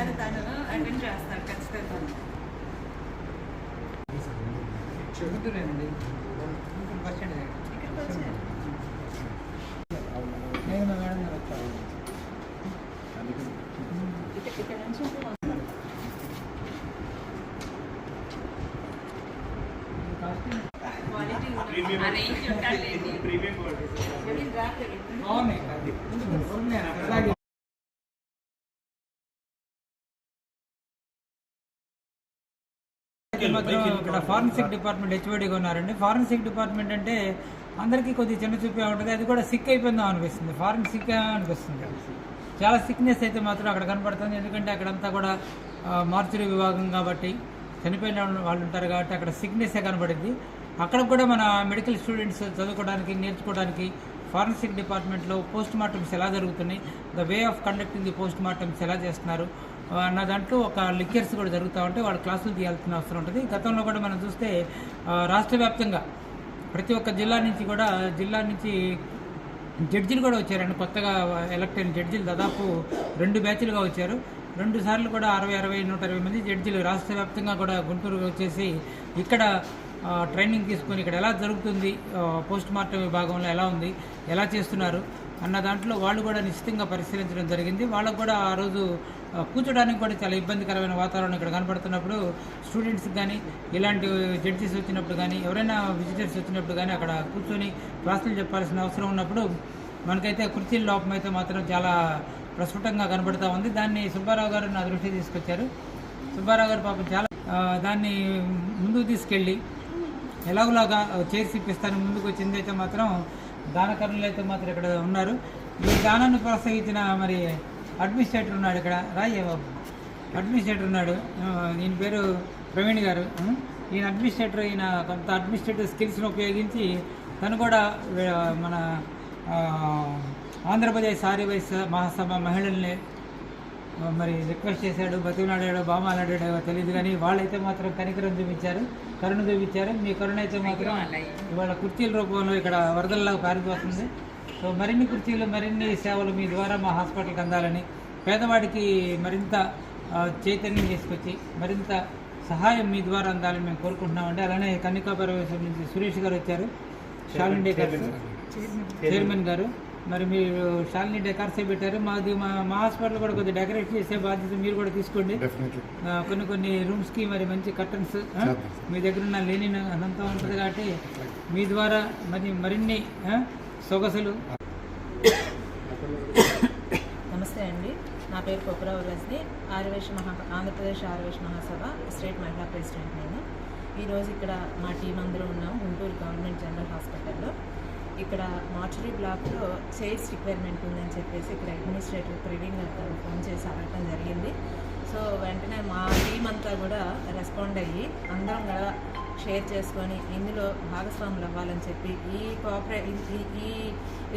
ఒకసారి తనను అటెండ్ చేస్తారు ఖచ్చితంగా. ఇక్కడ నుంచి ప్రీమియం ఇక్కడ ఫారెన్సిక్ డిపార్ట్మెంట్ హెచ్ఓడిగా ఉన్నారండి. ఫారెన్సిక్ డిపార్ట్మెంట్ అంటే అందరికీ కొద్దిగా చిన్న చూపే ఉంటుంది. అది కూడా సిక్ అయిపోయిందాం అనిపిస్తుంది. ఫారెన్సిక్ అనిపిస్తుంది. చాలా సిక్నెస్ అయితే మాత్రం అక్కడ కనపడుతుంది. ఎందుకంటే అక్కడంతా కూడా మార్చురీ విభాగం కాబట్టి చనిపోయిన వాళ్ళు ఉంటారు కాబట్టి అక్కడ సిక్నెస్సే కనబడింది అక్కడ కూడా మన మెడికల్ స్టూడెంట్స్ చదువుకోవడానికి నేర్చుకోవడానికి ఫారెన్సిక్ డిపార్ట్మెంట్లో పోస్ట్ మార్టమ్స్ ఎలా జరుగుతున్నాయి? The way of conducting the post mortems ఎలా చేస్తున్నారు? నా అన్న దాంట్లో ఒక లెక్చర్స్ కూడా జరుగుతూ ఉంటే వాళ్ళు క్లాసులు తీయాల్సిన అవసరం ఉంటుంది. గతంలో కూడా మనం చూస్తే రాష్ట్ర వ్యాప్తంగా ప్రతి ఒక్క జిల్లా నుంచి కూడా జిల్లా నుంచి జడ్జిలు కూడా వచ్చారండి. కొత్తగా ఎలక్ట్ అయిన జడ్జిలు దాదాపు రెండు బ్యాచ్లుగా వచ్చారు. రెండు సార్లు కూడా అరవై అరవై నూట ఇరవై మంది జడ్జిలు రాష్ట్ర వ్యాప్తంగా కూడా గుంటూరు వచ్చేసి ఇక్కడ ట్రైనింగ్ తీసుకొని ఇక్కడ ఎలా జరుగుతుంది పోస్ట్ మార్టం విభాగంలో ఎలా ఉంది ఎలా చేస్తున్నారు అన్న దాంట్లో వాళ్ళు కూడా నిశ్చితంగా పరిశీలించడం జరిగింది. వాళ్ళకు కూడా ఆ రోజు కూర్చోడానికి కూడా చాలా ఇబ్బందికరమైన వాతావరణం ఇక్కడ కనపడుతున్నప్పుడు స్టూడెంట్స్కి కానీ ఇలాంటి జడ్జెస్ వచ్చినప్పుడు కానీ ఎవరైనా విజిటర్స్ వచ్చినప్పుడు కానీ అక్కడ కూర్చొని క్లాసులు చెప్పాల్సిన అవసరం ఉన్నప్పుడు మనకైతే కుర్చీల లోపం అయితే మాత్రం చాలా ప్రస్ఫుటంగా కనబడుతూ ఉంది. దాన్ని సుబ్బారావు గారు నా దృష్టి తీసుకొచ్చారు. సుబ్బారావు గారు పాపం చాలా దాన్ని ముందుకు తీసుకెళ్ళి ఎలాగోలాగా చేసి ఇప్పిస్తాను ముందుకు వచ్చింది అయితే మాత్రం దానకర్ణులు అయితే మాత్రం ఇక్కడ ఉన్నారు. ఈ దానాన్ని ప్రోత్సహించిన మరి అడ్మినిస్ట్రేటర్ ఉన్నాడు ఇక్కడ. రాయ్య బాబు. అడ్మినిస్ట్రేటర్ ఉన్నాడు. ఈయన పేరు ప్రవీణ్ గారు. ఈయన అడ్మినిస్ట్రేటర్ ఈయన కొంత అడ్మినిస్ట్రేటివ్ స్కిల్స్ని ఉపయోగించి తను కూడా మన ఆంధ్రప్రదేశ్ ఆర్యవైశ్య మహాసభ మహిళల్ని మరి రిక్వెస్ట్ చేశాడు బతిమలాడాడో బామాలాడాడో తెలియదు కానీ వాళ్ళైతే మాత్రం కనికరం చూపించారు కరుణ చూపించారు. మీ కరుణ అయితే మాత్రం ఇవాళ కుర్చీల రూపంలో ఇక్కడ వరదల్లాగా పారిపోతుంది. సో మరిన్ని కుర్చీలు మరిన్ని సేవలు మీ ద్వారా మా హాస్పిటల్కి అందాలని పేదవాడికి మరింత చైతన్యం తీసుకొచ్చి మరింత సహాయం మీ ద్వారా అందాలని మేము కోరుకుంటున్నామండి. అలానే కన్నికా పరమేశ్వరం నుంచి సురేష్ గారు వచ్చారు. షాలిన్ డేకర్స్ చైర్మన్ గారు. మరి మీరు షాలిని డెకార్సే పెట్టారు. మాది మా మా హాస్పిటల్ కూడా కొద్దిగా డెకరేట్ చేసే బాధ్యత మీరు కూడా తీసుకోండి. కొన్ని కొన్ని రూమ్స్కి మరి మంచి కర్టన్స్ మీ దగ్గర ఉన్న లేని అనంతం ఉంటుంది కాబట్టి మీ ద్వారా మరి మరిన్ని సొగసులు? నమస్తే అండి. నా పేరు కొప్పరావు రజని. ఆర్యవేశ మహా ఆంధ్రప్రదేశ్ ఆర్యవేశ మహాసభ స్టేట్ మహిళా ప్రెసిడెంట్ నేను. ఈరోజు ఇక్కడ మా టీం అందరూ ఉన్నాం గుంటూరు గవర్నమెంట్ జనరల్ హాస్పిటల్లో. ఇక్కడ మార్చరీ బ్లాక్లో చైర్స్ రిక్వైర్మెంట్ ఉందని చెప్పేసి ఇక్కడ అడ్మినిస్ట్రేటివ్ ప్రవీణ్ గారు ఫోన్ చేసి అడగటం జరిగింది. సో వెంటనే మా టీం అంతా కూడా రెస్పాండ్ అయ్యి అందరం కూడా షేర్ చేసుకొని ఇందులో భాగస్వాములు అవ్వాలని చెప్పి ఈ కోఆపరే ఈ ఈ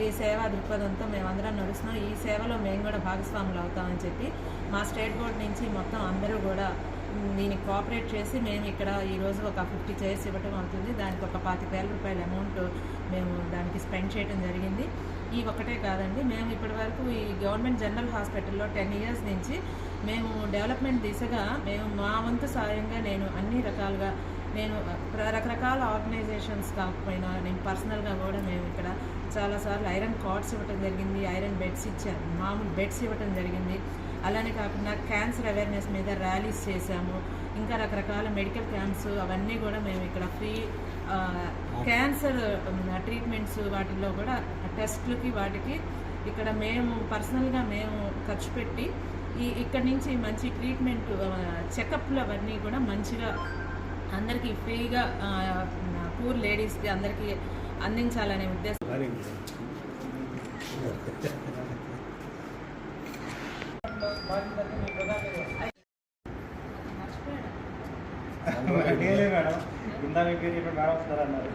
ఈ సేవా దృక్పథంతో మేమందరం నడుస్తున్నాం. ఈ సేవలో మేము కూడా భాగస్వాములు అవుతామని చెప్పి మా స్టేట్ బోర్డ్ నుంచి మొత్తం అందరూ కూడా దీనికి కోఆపరేట్ చేసి మేము ఇక్కడ ఈరోజు ఒక ఫిఫ్టీ చైర్స్ ఇవ్వటం అవుతుంది. దానికి ఒక పాతిక వేల రూపాయల అమౌంట్ మేము దానికి స్పెండ్ చేయడం జరిగింది. ఈ ఒక్కటే కాదండి మేము ఇప్పటి వరకు ఈ గవర్నమెంట్ జనరల్ హాస్పిటల్లో టెన్ ఇయర్స్ నుంచి మేము డెవలప్మెంట్ దిశగా మేము మా వంతు సాయంగా నేను అన్ని రకాలుగా నేను రకరకాల ఆర్గనైజేషన్స్ కాకపోయినా నేను పర్సనల్గా కూడా మేము ఇక్కడ చాలాసార్లు ఐరన్ కార్డ్స్ ఇవ్వటం జరిగింది ఐరన్ బెడ్స్ ఇచ్చాను మామూలు బెడ్స్ ఇవ్వటం జరిగింది. అలానే కాకుండా క్యాన్సర్ అవేర్నెస్ మీద ర్యాలీస్ చేశాము. ఇంకా రకరకాల మెడికల్ క్యాంప్స్ అవన్నీ కూడా మేము ఇక్కడ ఫ్రీ క్యాన్సర్ ట్రీట్మెంట్స్ వాటిల్లో కూడా టెస్ట్లకి వాటికి ఇక్కడ మేము పర్సనల్గా మేము ఖర్చు పెట్టి ఈ ఇక్కడ నుంచి మంచి ట్రీట్మెంట్ చెకప్లు అవన్నీ కూడా మంచిగా అందరికీ ఫ్రీగా పూర్ లేడీస్కి అందరికీ అందించాలనే ఉద్దేశం. బాధ్యత మీ ప్రధాన మర్చిపోయాను మేడం ఇందా మీ పేరు మేడం వస్తారన్నారు